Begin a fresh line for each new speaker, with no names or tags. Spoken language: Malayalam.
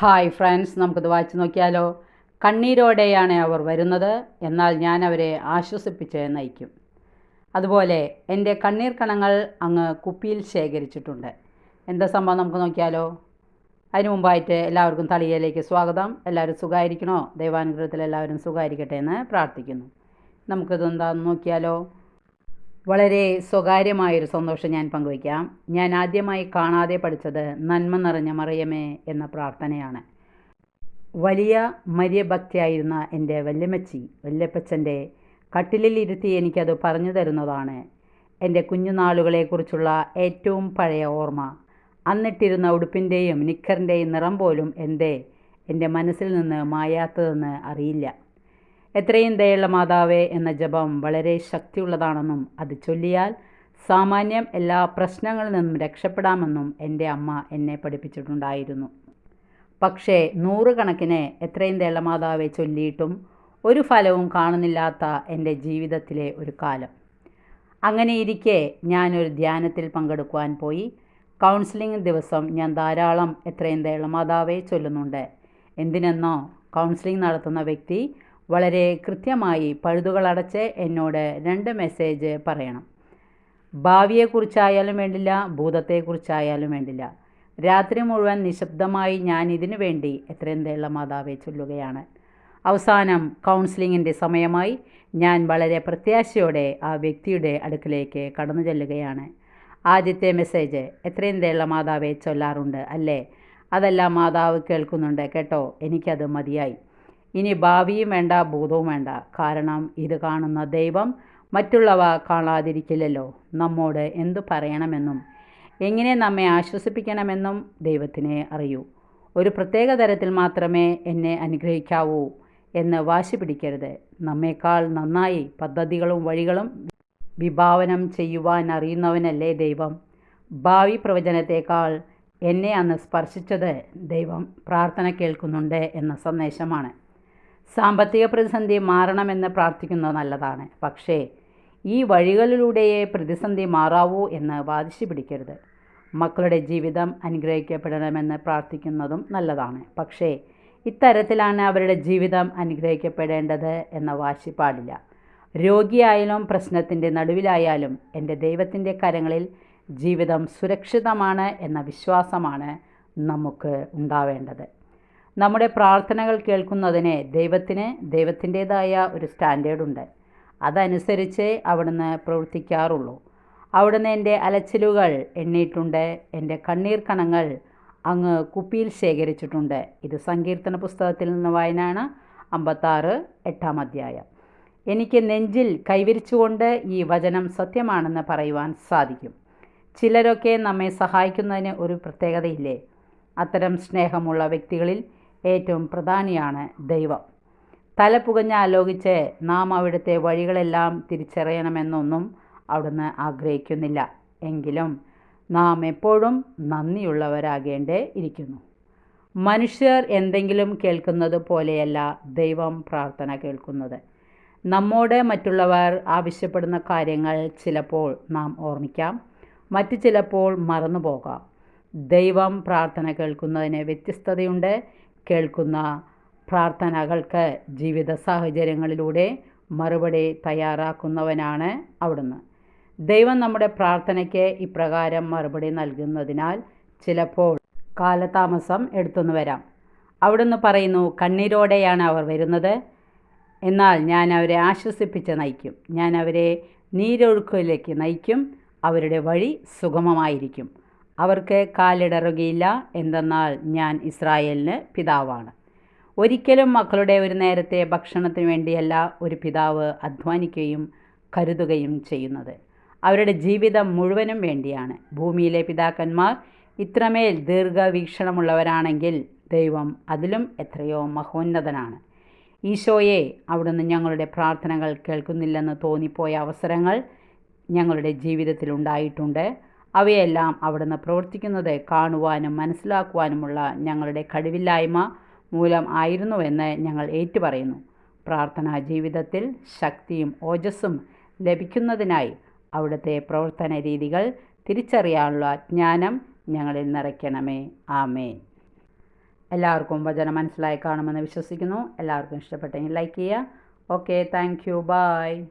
ഹായ് ഫ്രണ്ട്സ് നമുക്കിത് വായിച്ചു നോക്കിയാലോ? കണ്ണീരോടെയാണ് അവർ വരുന്നത്. എന്നാൽ ഞാൻ അവരെ ആശ്വസിപ്പിച്ച് നയിക്കും. അതുപോലെ എന്റെ കണ്ണീർ കണങ്ങൾ അങ്ങ് കുപ്പിയിൽ ശേഖരിച്ചിട്ടുണ്ട്. എന്താ സംഭവം നമുക്ക് നോക്കിയാലോ? അതിനു മുമ്പായിട്ട് എല്ലാവർക്കും തളിയയിലേക്ക് സ്വാഗതം. എല്ലാവരും സുഖമായിരിക്കണോ? ദൈവാനുഗ്രഹത്തിൽ എല്ലാവരും സുഖമായിരിക്കട്ടെ എന്ന് പ്രാർത്ഥിക്കുന്നു. നമുക്കിതെന്താണെന്ന് നോക്കിയാലോ? വളരെ സ്വകാര്യമായൊരു സന്തോഷം ഞാൻ പങ്കുവയ്ക്കാം. ഞാൻ ആദ്യമായി കാണാതെ പഠിച്ചത് നന്മ നിറഞ്ഞ മറിയമേ എന്ന പ്രാർത്ഥനയാണ്. വലിയ മര്യഭക്തിയായിരുന്ന എന്റെ വല്യമ്മച്ചി വല്യപ്പച്ചന്റെ കട്ടിലിൽ ഇരുത്തി എനിക്കത് പറഞ്ഞു തരുന്നതാണ് എന്റെ കുഞ്ഞുനാളുകളെക്കുറിച്ചുള്ള ഏറ്റവും പഴയ ഓർമ്മ. അന്നിട്ടിരുന്ന ഉടുപ്പിന്റെയും നിക്കറിന്റെയും നിറം പോലും എന്തേ എന്റെ മനസ്സിൽ നിന്ന് മായാത്തതെന്ന് അറിയില്ല. എത്രയും ദയുള്ള മാതാവേ എന്ന ജപം വളരെ ശക്തിയുള്ളതാണെന്നും അത് ചൊല്ലിയാൽ സാമാന്യം എല്ലാ പ്രശ്നങ്ങളിൽ നിന്നും രക്ഷപ്പെടാമെന്നും എന്റെ അമ്മ എന്നെ പഠിപ്പിച്ചിട്ടുണ്ടായിരുന്നു. പക്ഷേ നൂറുകണക്കിന് എത്രയും ദയുള്ള മാതാവെ ചൊല്ലിയിട്ടും ഒരു ഫലവും കാണുന്നില്ലാത്ത എന്റെ ജീവിതത്തിലെ ഒരു കാലം. അങ്ങനെയിരിക്കെ ഞാനൊരു ധ്യാനത്തിൽ പങ്കെടുക്കുവാൻ പോയി. കൗൺസിലിംഗ് ദിവസം ഞാൻ ധാരാളം എത്രയും ദയുള്ള മാതാവെ ചൊല്ലുന്നുണ്ട്. എന്തിനെന്നോ കൗൺസിലിംഗ് നടത്തുന്ന വ്യക്തി വളരെ കൃത്യമായി പഴുതുകളടച്ച് എന്നോട് രണ്ട് മെസ്സേജ് പറയണം. ഭാവിയെക്കുറിച്ചായാലും വേണ്ടില്ല ഭൂതത്തെക്കുറിച്ചായാലും വേണ്ടില്ല. രാത്രി മുഴുവൻ നിശബ്ദമായി ഞാൻ ഇതിനു വേണ്ടി എത്രയും ദയുള്ള മാതാവെ ചൊല്ലുകയാണ്. അവസാനം കൗൺസിലിങ്ങിന്റെ സമയമായി ഞാൻ വളരെ പ്രത്യാശയോടെ ആ വ്യക്തിയുടെ അടുക്കിലേക്ക് കടന്നു ചെല്ലുകയാണ്. ആദ്യത്തെ മെസ്സേജ് എത്രയും ദയുള്ള മാതാവെ ചൊല്ലാറുണ്ട് അല്ലേ? അതെല്ലാം മാതാവ് കേൾക്കുന്നുണ്ട് കേട്ടോ. എനിക്കത് മതിയായി. ഇനി ഭാവിയും വേണ്ട ഭൂതവും വേണ്ട. കാരണം ഇത് കാണുന്ന ദൈവം മറ്റുള്ളവ കാണാതിരിക്കില്ലല്ലോ. നമ്മോട് എന്തു പറയണമെന്നും എങ്ങനെ നമ്മെ ആശ്വസിപ്പിക്കണമെന്നും ദൈവത്തിനെ അറിയൂ. ഒരു പ്രത്യേക തരത്തിൽ മാത്രമേ എന്നെ അനുഗ്രഹിക്കാവൂ എന്ന് വാശി പിടിക്കരുത്. നമ്മേക്കാൾ നന്നായി പദ്ധതികളും വഴികളും വിഭാവനം ചെയ്യുവാൻ അറിയുന്നവനല്ലേ ദൈവം. ഭാവി പ്രവചനത്തേക്കാൾ എന്നെ അന്ന് സ്പർശിച്ചത് ദൈവം പ്രാർത്ഥന കേൾക്കുന്നുണ്ട് എന്ന സന്ദേശമാണ്. സാമ്പത്തിക പ്രതിസന്ധി മാറണമെന്ന് പ്രാർത്ഥിക്കുന്നത് നല്ലതാണ്. പക്ഷേ ഈ വഴികളിലൂടെയേ പ്രതിസന്ധി മാറാവൂ എന്ന് വാദിച്ചു പിടിക്കരുത്. മക്കളുടെ ജീവിതം അനുഗ്രഹിക്കപ്പെടണമെന്ന് പ്രാർത്ഥിക്കുന്നതും നല്ലതാണ്. പക്ഷേ ഇത്തരത്തിലാണ് അവരുടെ ജീവിതം അനുഗ്രഹിക്കപ്പെടേണ്ടത് എന്ന വാശി പാടില്ല. രോഗിയായാലും പ്രശ്നത്തിന്റെ നടുവിലായാലും എന്റെ ദൈവത്തിന്റെ കരങ്ങളിൽ ജീവിതം സുരക്ഷിതമാണ് എന്ന വിശ്വാസമാണ് നമുക്ക് ഉണ്ടാവേണ്ടത്. നമ്മുടെ പ്രാർത്ഥനകൾ കേൾക്കുന്നതിന് ദൈവത്തിന് ദൈവത്തിന്റേതായ ഒരു സ്റ്റാൻഡേർഡുണ്ട്. അതനുസരിച്ച് അവിടുന്ന് പ്രവർത്തിക്കാറുള്ളൂ. അവിടുന്ന് എന്റെ അലച്ചിലുകൾ എണ്ണിയിട്ടുണ്ട് എന്റെ കണ്ണീർ കണങ്ങൾ അങ്ങ് കുപ്പിയിൽ ശേഖരിച്ചിട്ടുണ്ട്. ഇത് സങ്കീർത്തന പുസ്തകത്തിൽ നിന്ന് വായനയാണ് അമ്പത്താറ് എട്ടാം അധ്യായം. എനിക്ക് നെഞ്ചിൽ കൈവരിച്ചുകൊണ്ട് ഈ വചനം സത്യമാണെന്ന് പറയുവാൻ സാധിക്കും. ചിലരൊക്കെ നമ്മെ സഹായിക്കുന്നതിന് ഒരു പ്രത്യേകതയില്ലേ? അത്തരം സ്നേഹമുള്ള വ്യക്തികളിൽ ഏറ്റവും പ്രധാനിയാണ് ദൈവം. തല പുകഞ്ഞ് ആലോചിച്ച് നാം അവിടുത്തെ വഴികളെല്ലാം തിരിച്ചറിയണമെന്നൊന്നും അവിടുന്ന് ആഗ്രഹിക്കുന്നില്ല. എങ്കിലും നാം എപ്പോഴും നന്ദിയുള്ളവരാകേണ്ടേ ഇരിക്കുന്നു. മനുഷ്യർ എന്തെങ്കിലും കേൾക്കുന്നത് പോലെയല്ല ദൈവം പ്രാർത്ഥന കേൾക്കുന്നത്. നമ്മോട് മറ്റുള്ളവർ ആവശ്യപ്പെടുന്ന കാര്യങ്ങൾ ചിലപ്പോൾ നാം ഓർമ്മിക്കാം മറ്റു ചിലപ്പോൾ മറന്നു പോകാം ദൈവം പ്രാർത്ഥന കേൾക്കുന്നതിന് വ്യത്യസ്തതയുണ്ട്. കേൾക്കുന്ന പ്രാർത്ഥനകൾക്ക് ജീവിത സാഹചര്യങ്ങളിലൂടെ മറുപടി തയ്യാറാക്കുന്നവനാണ് അവിടുന്ന്. ദൈവം നമ്മുടെ പ്രാർത്ഥനയ്ക്ക് ഇപ്രകാരം മറുപടി നൽകുന്നതിനാൽ ചിലപ്പോൾ കാലതാമസം എടുത്തുനിന്ന് വരാം. അവിടുന്ന് പറയുന്നു കണ്ണീരോടെയാണ് അവർ വരുന്നത്. എന്നാൽ ഞാൻ അവരെ ആശ്വസിപ്പിച്ച് നയിക്കും. ഞാൻ അവരെ നീരൊഴുക്കിലേക്ക് നയിക്കും. അവരുടെ വഴി സുഗമമായിരിക്കും. അവർക്ക് കാലിടറുകയില്ല. എന്തെന്നാൽ ഞാൻ ഇസ്രായേലിന് പിതാവാണ്. ഒരിക്കലും മക്കളുടെ ഒരു നേരത്തെ ഭക്ഷണത്തിന് വേണ്ടിയല്ല ഒരു പിതാവ് അധ്വാനിക്കുകയും കരുതുകയും ചെയ്യുന്നത്. അവരുടെ ജീവിതം മുഴുവനും വേണ്ടിയാണ്. ഭൂമിയിലെ പിതാക്കന്മാർ ഇത്രമേൽ ദീർഘവീക്ഷണമുള്ളവരാണെങ്കിൽ ദൈവം അതിലും എത്രയോ മഹോന്നതനാണ്. ഈശോയെ അവിടുന്ന് ഞങ്ങളുടെ പ്രാർത്ഥനകൾ കേൾക്കുന്നില്ലെന്ന് തോന്നിപ്പോയ അവസരങ്ങൾ ഞങ്ങളുടെ ജീവിതത്തിൽ ഉണ്ടായിട്ടുണ്ട്. അവയെല്ലാം അവിടുന്ന് പ്രവർത്തിക്കുന്നത് കാണുവാനും മനസ്സിലാക്കുവാനുമുള്ള ഞങ്ങളുടെ കഴിവില്ലായ്മ മൂലം ആയിരുന്നുവെന്ന് ഞങ്ങൾ ഏറ്റുപറയുന്നു. പ്രാർത്ഥനാ ജീവിതത്തിൽ ശക്തിയും ഓജസ്സും ലഭിക്കുന്നതിനായി അവിടുത്തെ പ്രവർത്തന രീതികൾ തിരിച്ചറിയാനുള്ള ജ്ഞാനം ഞങ്ങളിൽ നിറയ്ക്കണമേ. ആമേ എല്ലാവർക്കും വചനം മനസ്സിലായി കാണുമെന്ന് വിശ്വസിക്കുന്നു. എല്ലാവർക്കും ഇഷ്ടപ്പെട്ടെങ്കിൽ ലൈക്ക് ചെയ്യുക. Okay thank you. ബായ്